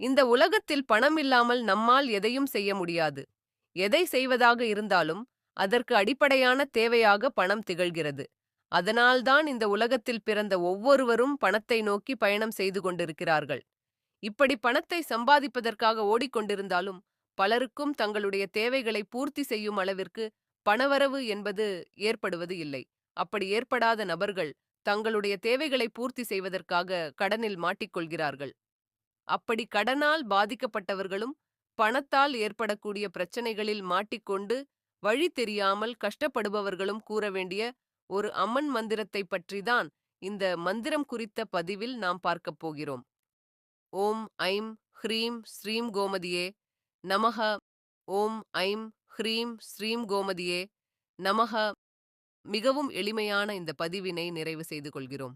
இந்த உலகத்தில் பணம் இல்லாமல் நம்மால் எதையும் செய்ய முடியாது. எதை செய்வதாக இருந்தாலும் அதற்கு அடிப்படையான தேவையாக பணம் திகழ்கிறது. அதனால்தான் இந்த உலகத்தில் பிறந்த ஒவ்வொருவரும் பணத்தை நோக்கி பயணம் செய்து கொண்டிருக்கிறார்கள். இப்படி பணத்தை சம்பாதிப்பதற்காக ஓடிக்கொண்டிருந்தாலும் பலருக்கும் தங்களுடைய தேவைகளை பூர்த்தி செய்யும் அளவிற்கு பணவரவு என்பது ஏற்படுவது இல்லை. அப்படி ஏற்படாத நபர்கள் தங்களுடைய தேவைகளை பூர்த்தி செய்வதற்காக கடனில் மாட்டிக்கொள்கிறார்கள். அப்படி கடனால் பாதிக்கப்பட்டவர்களும் பணத்தால் ஏற்படக்கூடிய பிரச்சனைகளில் மாட்டிக்கொண்டு வழி தெரியாமல் கஷ்டப்படுபவர்களும் கூற வேண்டிய ஒரு அம்மன் மந்திரத்தை பற்றிதான் இந்த மந்திரம் குறித்த பதிவில் நாம் பார்க்கப் போகிறோம். ஓம் ஐம் ஹ்ரீம் ஸ்ரீம் கோமதியே நமக ஓம் ஐம் ஹ்ரீம் ஸ்ரீம் கோமதியே நமக மிகவும் எளிமையான இந்த பதிவினை நிறைவு செய்து கொள்கிறோம்.